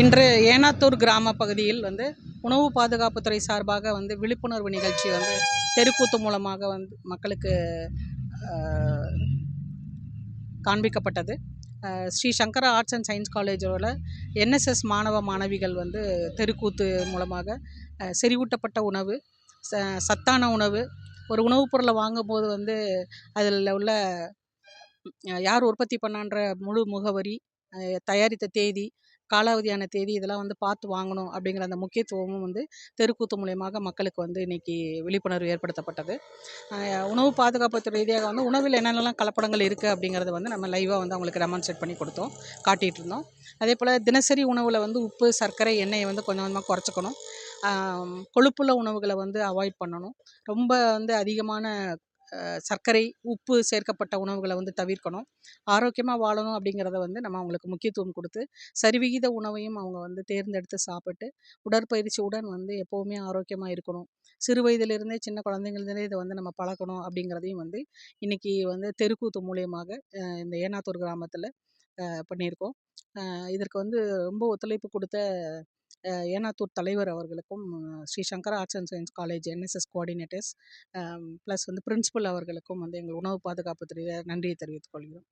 இன்று ஏனாத்தூர் கிராம பகுதியில் வந்து உணவு பாதுகாப்புத்துறை சார்பாக வந்து விழிப்புணர்வு நிகழ்ச்சி வந்து தெருக்கூத்து மூலமாக வந்து மக்களுக்கு காண்பிக்கப்பட்டது. Sri Sankara arts and science காலேஜோட என்எஸ்எஸ் மாணவ மாணவிகள் வந்து தெருக்கூத்து மூலமாக செறிவூட்டப்பட்ட உணவு ச சத்தான உணவு ஒரு உணவுப் பொருளை வாங்கும்போது வந்து அதில் உள்ள யார் உற்பத்தி பண்ணான்ற முழு முகவரி தயாரித்த தேதி காலாவதியான தேதி இதெல்லாம் வந்து பார்த்து வாங்கணும் அப்படிங்கிற அந்த முக்கியத்துவமும் வந்து தெருக்கூத்து மூலியமாக மக்களுக்கு வந்து இன்றைக்கி விழிப்புணர்வு ஏற்படுத்தப்பட்டது. உணவு பாதுகாப்பு ரீதியாக வந்து உணவில் என்னென்னலாம் கலப்படங்கள் இருக்குது அப்படிங்கிறத வந்து நம்ம லைவாக வந்து அவங்களுக்கு டெமான்ஸ்ட்ரேட் பண்ணி கொடுத்தோம் காட்டிகிட்டு இருந்தோம். அதே போல் தினசரி உணவில் வந்து உப்பு சர்க்கரை எண்ணெயை வந்து கொஞ்சம் கொஞ்சமாக குறைச்சிக்கணும். கொழுப்புள்ள உணவுகளை வந்து அவாய்ட் பண்ணணும். ரொம்ப வந்து அதிகமான சர்க்கரை உப்பு சேர்க்கப்பட்ட உணவுகளை வந்து தவிர்க்கணும். ஆரோக்கியமாக வாழணும் அப்படிங்கிறத வந்து நம்ம அவங்களுக்கு முக்கியத்துவம் கொடுத்து சரிவிகித உணவையும் அவங்க வந்து தேர்ந்தெடுத்து சாப்பிட்டு உடற்பயிற்சியுடன் வந்து எப்போவுமே ஆரோக்கியமாக இருக்கணும். சிறு வயதிலிருந்தே சின்ன குழந்தைங்கள்லேருந்தே இதை வந்து நம்ம பழக்கணும் அப்படிங்கிறதையும் வந்து இன்றைக்கி வந்து தெருக்கூத்து மூலியமாக இந்த ஏனாத்தூர் கிராமத்தில் பண்ணியிருக்கோம். இதற்கு வந்து ரொம்ப ஒத்துழைப்பு கொடுத்த ஏனாத்தூர் தலைவர் அவர்களுக்கும் Sri Sankara arts and science college NSS coordinators plus வந்து பிரின்ஸ்பல் அவர்களுக்கும் வந்து எங்கள் உணவு பாதுகாப்பு துறையில் நன்றியை தெரிவித்துக் கொள்கிறோம்.